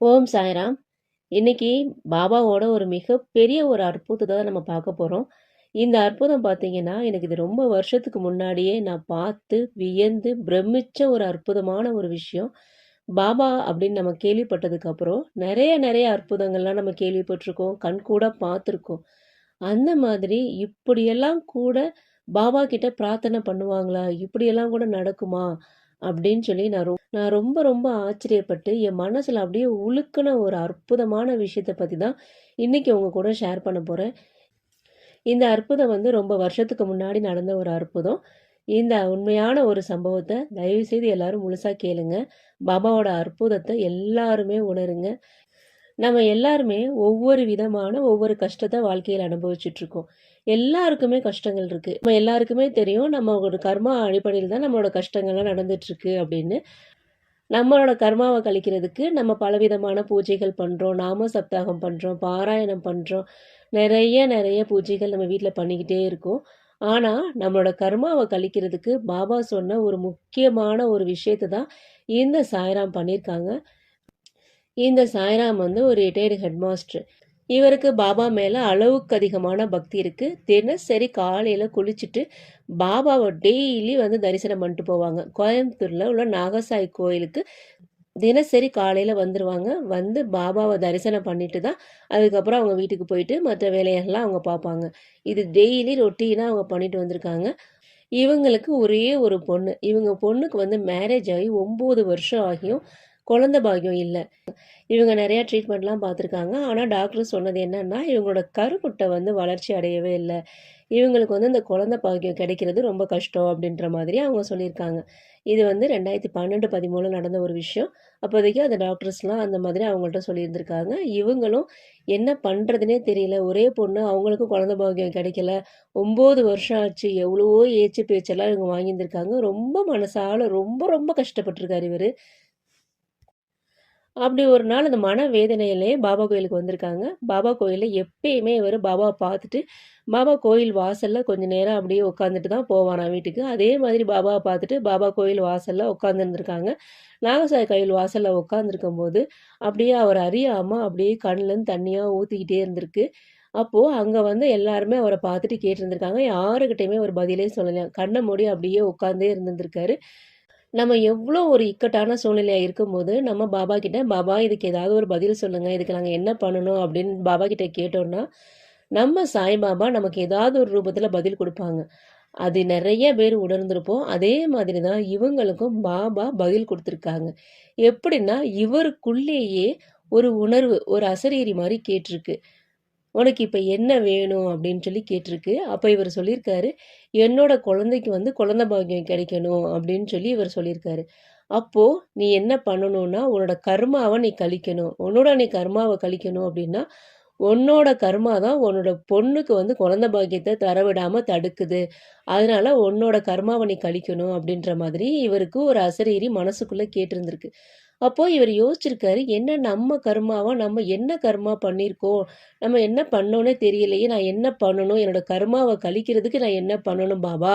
ஓம் சாய்ராம். இன்னைக்கு பாபாவோட ஒரு மிகப்பெரிய ஒரு அற்புதத்தை தான் நம்ம பார்க்க போகிறோம் இந்த அற்புதம் பார்த்தீங்கன்னா எனக்கு இது ரொம்ப வருஷத்துக்கு முன்னாடியே நான் பார்த்து வியந்து பிரமிச்ச ஒரு அற்புதமான ஒரு விஷயம். பாபா அப்படின்னு நம்ம கேள்விப்பட்டதுக்கப்புறம் நிறைய நிறைய அற்புதங்கள்லாம் நம்ம கேள்விப்பட்டிருக்கோம் கண் கூட பார்த்துருக்கோம். அந்த மாதிரி இப்படியெல்லாம் கூட பாபா கிட்ட பிரார்த்தனை பண்ணுவாங்களா? இப்படியெல்லாம் கூட நடக்குமா? அப்படின்னு சொல்லி நான் ரொ நான் ரொம்ப ரொம்ப ஆச்சரியப்பட்டு என் மனசில் அப்படியே உழுக்கின ஒரு அற்புதமான விஷயத்தை பற்றி தான் இன்றைக்கி உங்கள் கூட ஷேர் பண்ண போகிறேன் இந்த அற்புதம் வந்து ரொம்ப வருஷத்துக்கு முன்னாடி நடந்த ஒரு அற்புதம். இந்த உண்மையான ஒரு சம்பவத்தை தயவுசெய்து எல்லாரும் முழுசாக கேளுங்க. பாபாவோட அற்புதத்தை எல்லாருமே உணருங்க. நம்ம எல்லாருமே ஒவ்வொரு விதமான ஒவ்வொரு கஷ்டத்தை வாழ்க்கையில் அனுபவிச்சுட்டு இருக்கோம் எல்லாருக்குமே கஷ்டங்கள் இருக்கு. நம்ம எல்லாருக்குமே தெரியும் நம்ம ஒரு கர்மா அடிப்படையில் தான் நம்மளோட கஷ்டங்கள்லாம் நடந்துட்டு இருக்கு அப்படின்னு. நம்மளோட கர்மாவை கழிக்கிறதுக்கு நம்ம பலவிதமான பூஜைகள் பண்ணுறோம் நாம சப்தாகம் பண்ணுறோம் பாராயணம் பண்ணுறோம் நிறைய நிறைய பூஜைகள் நம்ம வீட்டில் பண்ணிக்கிட்டே இருக்கோம். ஆனால் நம்மளோட கர்மாவை கழிக்கிறதுக்கு பாபா சொன்ன ஒரு முக்கியமான ஒரு விஷயத்தை தான் இந்த சாய்ராம் பண்ணியிருக்காங்க. இந்த சாய்ராம் வந்து ஒரு ரிட்டையர்டு ஹெட்மாஸ்டர் இவருக்கு பாபா மேலே அளவுக்கு அதிகமான பக்தி இருக்குது தினசரி காலையில் குளிச்சுட்டு பாபாவை டெய்லி வந்து தரிசனம் பண்ணிட்டு போவாங்க. கோயம்புத்தூரில் உள்ள நாகசாய் கோயிலுக்கு தினசரி காலையில் வந்துடுவாங்க வந்து பாபாவை தரிசனம் பண்ணிட்டு தான் அதுக்கப்புறம் அவங்க வீட்டுக்கு போயிட்டு மற்ற வேலையெல்லாம் அவங்க பார்ப்பாங்க. இது டெய்லி ரொட்டீனாக அவங்க பண்ணிட்டு வந்திருக்காங்க. இவங்களுக்கு ஒரே ஒரு பொண்ணு. இவங்க பொண்ணுக்கு வந்து மேரேஜ் ஆகி ஒம்பது வருஷம் ஆகியும் குழந்த பாக்கியம் இல்லை. இவங்க நிறையா ட்ரீட்மெண்ட்லாம் பார்த்துருக்காங்க. ஆனால் டாக்டர் சொன்னது என்னன்னா இவங்களோட கருமுட்டை வந்து வளர்ச்சி அடையவே இல்லை. இவங்களுக்கு வந்து இந்த குழந்த பாக்கியம் கிடைக்கிறது ரொம்ப கஷ்டம் அப்படின்ற மாதிரி அவங்க சொல்லியிருக்காங்க. இது வந்து ரெண்டாயிரத்தி பன்னெண்டு பதிமூணில் நடந்த ஒரு விஷயம். அப்போதைக்கு அந்த டாக்டர்ஸ்லாம் அந்த மாதிரி அவங்கள்ட்ட சொல்லியிருந்திருக்காங்க. இவங்களும் என்ன பண்ணுறதுனே தெரியல. ஒரே பொண்ணு அவங்களுக்கும் குழந்த பாக்கியம் கிடைக்கல. ஒம்பது வருஷம் ஆச்சு. எவ்வளவோ ஏச்சு பேச்செல்லாம் இவங்க வாங்கியிருந்திருக்காங்க. ரொம்ப மனசால ரொம்ப ரொம்ப கஷ்டப்பட்டிருக்காரு இவர். அப்படி ஒரு நாள் அந்த மன வேதனையிலே பாபா கோயிலுக்கு வந்திருக்காங்க. பாபா கோயிலில் எப்பயுமே இவர் பாபா பார்த்துட்டு பாபா கோயில் வாசலில் கொஞ்ச நேரம் அப்படியே உட்காந்துட்டு தான் போவானா வீட்டுக்கு. அதே மாதிரி பாபாவை பார்த்துட்டு பாபா கோயில் வாசலில் உட்காந்துருந்துருக்காங்க நாகசாய் கோயில் வாசலில் உட்காந்துருக்கும் போது அப்படியே அவர் அறியாமல் அப்படியே கண்ணிலேருந்து தண்ணியாக ஊற்றிக்கிட்டே இருந்திருக்கு. அப்போது அங்கே வந்து எல்லாருமே அவரை பார்த்துட்டு கேட்டிருந்திருக்காங்க. யாருக்கிட்டையுமே ஒரு பதிலே சொல்லலாம் கண்ணை மூடி அப்படியே உட்காந்தே இருந்திருக்காரு நம்ம எவ்வளோ ஒரு இக்கட்டான சூழ்நிலையாக இருக்கும்போது நம்ம பாபா கிட்ட பாபா இதுக்கு ஏதாவது ஒரு பதில் சொல்லுங்கள் இதுக்கு நாங்கள் என்ன பண்ணணும்? அப்படின்னு பாபா கிட்ட கேட்டோம்னா நம்ம சாய்பாபா நமக்கு ஏதாவது ஒரு ரூபத்தில் பதில் கொடுப்பாங்க. அது நிறைய பேர் உணர்ந்திருப்போம். அதே மாதிரி தான் இவங்களுக்கும் பாபா பதில் கொடுத்துருக்காங்க. எப்படின்னா இவருக்குள்ளேயே ஒரு உணர்வு ஒரு அசரீரி மாதிரி கேட்டிருக்கு. உனக்கு இப்போ என்ன வேணும் அப்படின்னு சொல்லி கேட்டிருக்கு. அப்போ இவர் சொல்லியிருக்காரு என்னோட குழந்தைக்கு வந்து குழந்தை பாக்கியம் கிடைக்கணும் அப்படின்னு சொல்லி இவர் சொல்லியிருக்காரு. அப்போது நீ என்ன பண்ணணும்னா உன்னோட கர்மாவை நீ கழிக்கணும். உன்னோட நீ கர்மாவை கழிக்கணும் அப்படின்னா உன்னோட கர்மா தான் உன்னோட பொண்ணுக்கு வந்து குழந்த பாக்கியத்தை தரவிடாமல் தடுக்குது. அதனால உன்னோட கர்மாவை நீ கழிக்கணும் அப்படின்ற மாதிரி இவருக்கு ஒரு அசரீரி மனசுக்குள்ளே கேட்டிருந்திருக்கு. அப்போ இவர் யோசிச்சிருக்காரு என்ன நம்ம கர்மாவா நம்ம என்ன கர்மா பண்ணியிருக்கோம் நம்ம என்ன பண்ணோன்னே தெரியலையே நான் என்ன பண்ணணும்? என்னோட கர்மாவை கழிக்கிறதுக்கு நான் என்ன பண்ணணும் பாபா?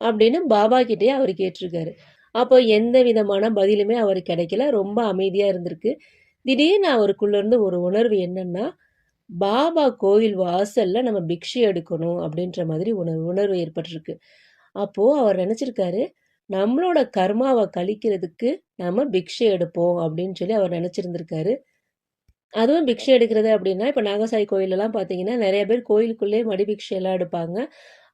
அப்படின்னு பாபா கிட்டே அவர் கேட்டிருக்காரு. அப்போ எந்த விதமான பதிலுமே அவர் கிடைக்கல. ரொம்ப அமைதியாக இருந்திருக்கு. திடீர்னு அவருக்குள்ள இருந்து ஒரு உணர்வு என்னன்னா பாபா கோயில் வாசல்ல நம்ம பிக்ஷை எடுக்கணும் அப்படின்ற மாதிரி உணர்வு உணர்வு ஏற்பட்டிருக்கு. அப்போ அவர் நினைச்சிருக்காரு நம்மளோட கர்மாவை கழிக்கிறதுக்கு நம்ம பிக்ஷை எடுப்போம் அப்படின்னு சொல்லி அவர் நினச்சிருந்திருக்காரு. அதுவும் பிக்ஷை எடுக்கிறது அப்படின்னா இப்போ நாகசாய் கோயிலெல்லாம் பார்த்தீங்கன்னா நிறைய பேர் கோயிலுக்குள்ளேயே மடி பிக்ஷை எல்லாம் எடுப்பாங்க.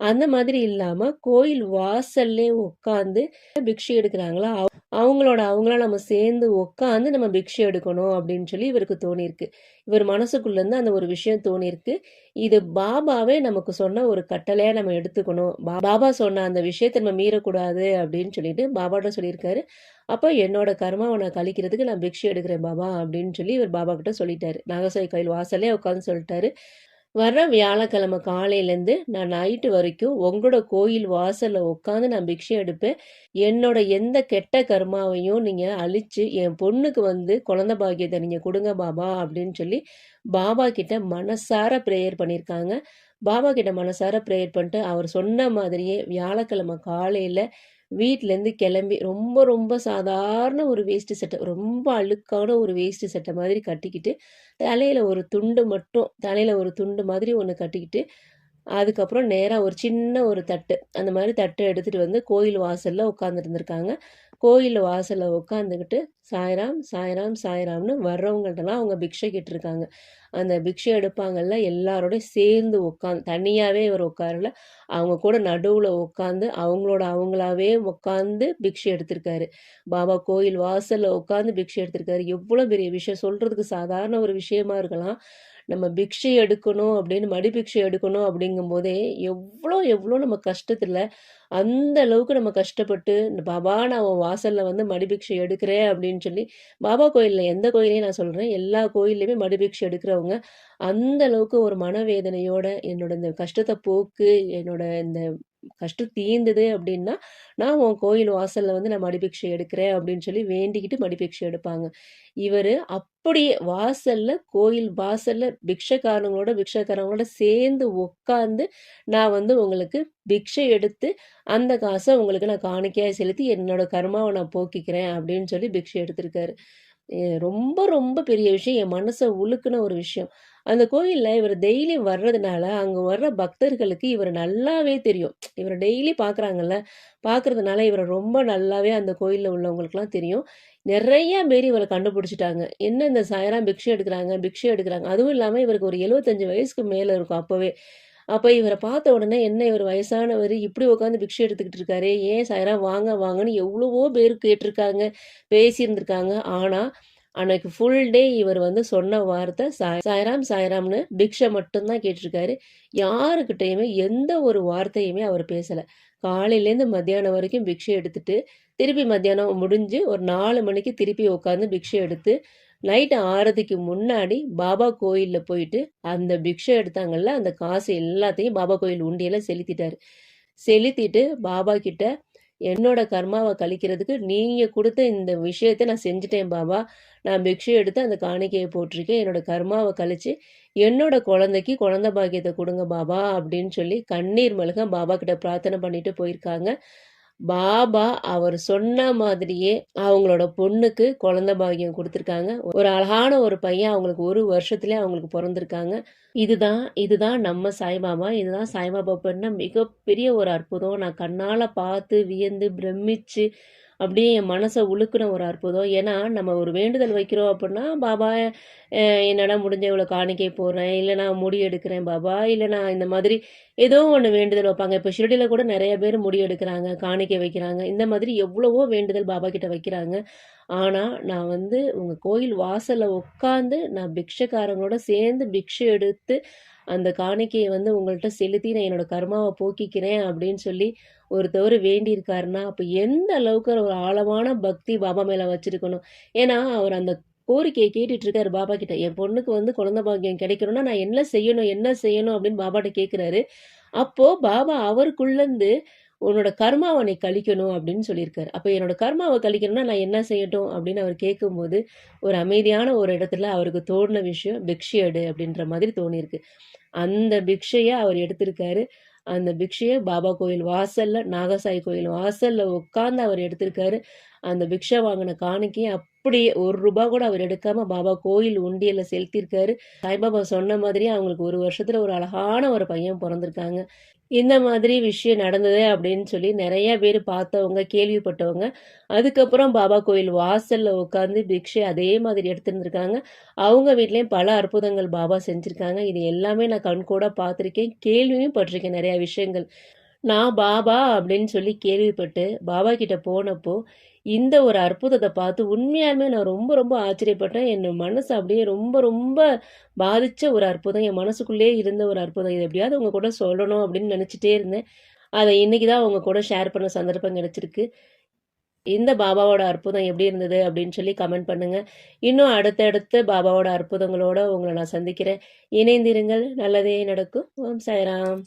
அந்த மாதிரி இல்லாமல் கோயில் வாசல்லே உட்காந்து பிக்ஷை எடுக்கிறாங்களா? அவங்களோட அவங்களாம் நம்ம சேர்ந்து உட்காந்து நம்ம பிக்ஷை எடுக்கணும் அப்படின்னு சொல்லி இவருக்கு தோணியிருக்கு. இவர் மனசுக்குள்ளேருந்து அந்த ஒரு விஷயம் தோணியிருக்கு. இது பாபாவே நமக்கு சொன்ன ஒரு கட்டளையாக நம்ம எடுத்துக்கணும். பாபா சொன்ன அந்த விஷயத்தை நம்ம மீறக்கூடாது அப்படின்னு சொல்லிட்டு பாபாட்ட சொல்லியிருக்காரு. அப்போ என்னோட கர்மாவை நான் கழிக்கிறதுக்கு நான் பிக்ஷை எடுக்கிறேன் பாபா அப்படின்னு சொல்லி இவர் பாபா கிட்ட சொல்லிட்டாரு. நாகசாய் கோயில் வாசலே உட்காந்து சொல்லிட்டாரு. வர்ற வியாழக்கிழமை காலையிலேருந்து நான் நைட்டு வரைக்கும் உங்களோட கோயில் வாசலில் உட்காந்து நான் பிக்ஷை எடுப்பேன். என்னோட எந்த கெட்ட கர்மாவையும் நீங்கள் அழித்து என் பொண்ணுக்கு வந்து குழந்த பாக்கியத்தை நீங்கள் கொடுங்க பாபா அப்படின்னு சொல்லி பாபா கிட்ட மனசார ப்ரேயர் பண்ணியிருக்காங்க பாபா கிட்ட மனசார ப்ரேயர் பண்ணிட்டு அவர் சொன்ன மாதிரியே வியாழக்கிழமை காலையில் வீட்டிலேருந்து கிளம்பி ரொம்ப ரொம்ப சாதாரண ஒரு வேஷ்டி சட்டை ரொம்ப அழுக்கான ஒரு வேஷ்டி சட்டை மாதிரி கட்டிக்கிட்டு தலையில் ஒரு துண்டு மட்டும் தலையில் ஒரு துண்டு மாதிரி ஒன்று கட்டிக்கிட்டு அதுக்கப்புறம் நேராக ஒரு சின்ன ஒரு தட்டு அந்த மாதிரி தட்டை எடுத்துகிட்டு வந்து கோயில் வாசலில் உட்காந்துருந்துருக்காங்க கோயில் வாசலில் உட்காந்துக்கிட்டு சாய்ராம் சாய்ராம் சாய்ராம்னு வர்றவங்கள்ட்டலாம் அவங்க பிக்ஷை கேட்டிருக்காங்க. அந்த பிக்ஷை எடுப்பாங்கல்ல எல்லாரோடையும் சேர்ந்து உட்காந்து தனியாகவே இவர் உட்காரல அவங்க கூட நடுவில் உட்காந்து அவங்களோட அவங்களாவே உட்காந்து பிக்ஷை எடுத்திருக்காரு. பாபா கோயில் வாசலில் உட்காந்து பிக்ஷை எடுத்திருக்காரு. எவ்வளோ பெரிய விஷயம் சொல்கிறதுக்கு சாதாரண ஒரு விஷயமா இருக்கலாம். நம்ம பிக்ஷை எடுக்கணும் அப்படின்னு மடி பிக்ஷை எடுக்கணும் அப்படிங்கும்போதே எவ்வளோ எவ்வளோ நம்ம கஷ்டத்தில் அந்த அளவுக்கு நம்ம கஷ்டப்பட்டு இந்த பாபா நான் உன் வாசலில் வந்து மடிபிக்ஷை எடுக்கிறேன் அப்படின்னு சொல்லி பாபா கோயிலில் எந்த கோயிலையும் நான் சொல்கிறேன் எல்லா கோயில்லையுமே மடிபிக்ஷை எடுக்கிறவங்க. அந்த அளவுக்கு ஒரு மனவேதனையோட என்னோட இந்த கஷ்டத்தை போக்கு என்னோட இந்த கஷ்டம் தீர்ந்தது அப்படின்னா நான் உன் கோயில் வாசலில் வந்து நான் மடிபிக்ஷை எடுக்கிறேன் அப்படின்னு சொல்லி வேண்டிக்கிட்டு மடிபிக்ஷை எடுப்பாங்க. இவர் அப்படியே வாசலில் கோயில் வாசலில் பிக்ஷக்காரங்களோட பிக்ஷக்காரங்களோட சேர்ந்து உட்காந்து நான் வந்து உங்களுக்கு பிக்ஷை எடுத்து அந்த காசை உங்களுக்கு நான் காணிக்கையாக செலுத்தி என்னோட கர்மாவை நான் போக்கிக்கிறேன் அப்படின்னு சொல்லி பிக்ஷை எடுத்திருக்காரு. ரொம்ப ரொம்ப பெரிய விஷயம். என் மனசை உழுக்குன ஒரு விஷயம். அந்த கோயிலில் இவர் டெய்லி வர்றதுனால அங்கே வர்ற பக்தர்களுக்கு இவர் நல்லாவே தெரியும். இவர் டெய்லி பார்க்குறாங்கல்ல பார்க்குறதுனால இவரை ரொம்ப நல்லாவே அந்த கோயிலில் உள்ளவங்களுக்குலாம் தெரியும். நிறைய பேர் இவரை கண்டுபிடிச்சிட்டாங்க. என்ன இந்த சாயராம் பிக்ஷை எடுக்கிறாங்க பிக்ஷை எடுக்கிறாங்க. அதுவும் இல்லாமல் இவருக்கு ஒரு எழுபத்தஞ்சு வயசுக்கு மேலே இருக்கும் அப்போவே. அப்போ இவரை பார்த்த உடனே என்ன இவர் வயசானவர் இப்படி உட்காந்து பிக்ஷை எடுத்துக்கிட்டு இருக்காரு ஏன் சாயராம் வாங்க வாங்கன்னு எவ்வளவோ பேர் கேட்டிருக்காங்க பேசியிருந்திருக்காங்க. ஆனால் அன்னைக்கு ஃபுல் டே இவர் வந்து சொன்ன வார்த்தை சாய் சாய்ராம் சாய்ராம்னு பிக்ஷை மட்டும்தான் கேட்டிருக்காரு. யாருக்கிட்டையுமே எந்த ஒரு வார்த்தையுமே அவர் பேசலை. காலையிலேருந்து மத்தியானம் வரைக்கும் பிக்ஷை எடுத்துட்டு திருப்பி மத்தியானம் முடிஞ்சு ஒரு நாலு மணிக்கு திருப்பி உட்காந்து பிக்ஷை எடுத்து நைட்டு ஆறதுக்கு முன்னாடி பாபா கோயிலில் போயிட்டு அந்த பிக்ஷை எடுத்தாங்கல்ல அந்த காசு எல்லாத்தையும் பாபா கோயில் உண்டியெல்லாம் செலுத்திட்டாரு. செலுத்திட்டு பாபா கிட்ட என்னோட கர்மாவை கழிக்கிறதுக்கு நீங்கள் கொடுத்த இந்த விஷயத்தை நான் செஞ்சுட்டேன் பாபா. நான் பிக்ஷை எடுத்து அந்த காணிக்கையை போட்டிருக்கேன். என்னோட கர்மாவை கழிச்சு என்னோட குழந்தைக்கு குழந்த பாக்கியத்தை கொடுங்க பாபா அப்படின்னு சொல்லி கண்ணீர் மல்க பாபா கிட்ட பிரார்த்தனை பண்ணிட்டு போயிருக்காங்க. பாபா அவர் சொன்ன மாதிரியே அவங்களோட பொண்ணுக்கு குழந்த பாகியம் கொடுத்துருக்காங்க. ஒரு அழகான ஒரு பையன் அவங்களுக்கு ஒரு வருஷத்துலேயே அவங்களுக்கு பிறந்திருக்காங்க. இதுதான் இதுதான் நம்ம சாய்பாபா. இதுதான் சாய்பாபா பண்ண மிகப்பெரிய ஒரு அற்புதம். நான் கண்ணால் பார்த்து வியந்து பிரமிச்சு அப்படியே என் மனசை உழுக்குன ஒரு அற்புதம். ஏன்னா நம்ம ஒரு வேண்டுதல் வைக்கிறோம் அப்படின்னா பாபா என்னால் முடிஞ்ச இவ்வளோ காணிக்கை போடுறேன். இல்லை நான் முடி எடுக்கிறேன் பாபா. இல்லை நான் இந்த மாதிரி ஏதோ ஒன்று வேண்டுதல் வைப்பாங்க. இப்போ ஷிரடியில் கூட நிறைய பேர் முடி எடுக்கிறாங்க காணிக்கை வைக்கிறாங்க. இந்த மாதிரி எவ்வளவோ வேண்டுதல் பாபா கிட்ட வைக்கிறாங்க. ஆனால் நான் வந்து உங்கள் கோயில் வாசலில் உட்காந்து நான் பிக்ஷக்காரங்களோட சேர்ந்து பிக்ஷை எடுத்து அந்த காணிக்கையை வந்து உங்கள்கிட்ட செலுத்தி நான் என்னோட கர்மாவை போக்கிக்கிறேன் அப்படின்னு சொல்லி ஒருத்தவர் வேண்டியிருக்காருன்னா அப்போ எந்த அளவுக்கு ஒரு ஆழமான பக்தி பாபா மேலே வச்சிருக்கணும்? ஏன்னா அவர் அந்த கோரிக்கையை கேட்டுட்டு இருக்காரு பாபா கிட்ட. என் பொண்ணுக்கு வந்து குழந்தை பாக்கியம் கிடைக்கணும்னா நான் என்ன செய்யணும் என்ன செய்யணும் அப்படின்னு பாபாட்ட கேட்குறாரு அப்போ பாபா அவருக்குள்ளேருந்து உன்னோட கர்மாவை நீ கழிக்கணும் அப்படின்னு சொல்லியிருக்காரு. அப்போ என்னோட கர்மாவை கழிக்கணும்னா நான் என்ன செய்யட்டும் அப்படின்னு அவர் கேட்கும்போது ஒரு அமைதியான ஒரு இடத்துல அவருக்கு தோணின விஷயம் பிக்ஷையடு அப்படின்ற மாதிரி தோணியிருக்கு. அந்த பிக்ஷையை அவர் எடுத்திருக்காரு. அந்த பிக்ஷையை பாபா கோயில் வாசல்ல நாகசாய் கோயில் வாசல்ல உட்காந்து அவர் எடுத்திருக்காரு. அந்த பிக்ஷை வாங்கின காணிக்கையும் அப்படியே ஒரு ரூபா கூட அவர் எடுக்காம பாபா கோயில் உண்டியல செலுத்தியிருக்காரு. சாய்பாபா சொன்ன மாதிரியே அவங்களுக்கு ஒரு வருஷத்துல ஒரு அழகான ஒரு பையன் பிறந்திருக்காங்க. இந்த மாதிரி விஷயம் நடந்தது அப்படின்னு சொல்லி நிறைய பேர் பார்த்தவங்க கேள்விப்பட்டவங்க. அதுக்கப்புறம் பாபா கோயில் வாசல்ல உட்காந்து பிக்ஷை அதே மாதிரி எடுத்துருந்துருக்காங்க. அவங்க வீட்லேயும் பல அற்புதங்கள் பாபா செஞ்சுருக்காங்க. இது எல்லாமே நான் கண்கூட பார்த்துருக்கேன். கேள்வியும் பட்டிருக்கேன் நிறைய விஷயங்கள். நான் பாபா அப்படின்னு சொல்லி கேள்விப்பட்டு பாபா கிட்ட போனப்போ இந்த ஒரு அற்புதத்தை பார்த்து உண்மையாலுமே நான் ரொம்ப ரொம்ப ஆச்சரியப்பட்டேன் என் மனசு அப்படியே ரொம்ப ரொம்ப பாதித்த ஒரு அற்புதம். என் மனசுக்குள்ளே இருந்த ஒரு அற்புதம். இது எப்படியாவது உங்கள் கூட சொல்லணும் அப்படின்னு நினச்சிட்டே இருந்தேன். அதை இன்றைக்கி தான் உங்கள் கூட ஷேர் பண்ண சந்தர்ப்பம் கிடச்சிருக்கு. இந்த பாபாவோட அற்புதம் எப்படி இருந்தது அப்படின்னு சொல்லி கமெண்ட் பண்ணுங்கள் இன்னும் அடுத்தடுத்து பாபாவோட அற்புதங்களோட உங்களை நான் சந்திக்கிறேன். இணைந்திருங்கள். நல்லதே நடக்கும். ஓம் சாய்ராம்.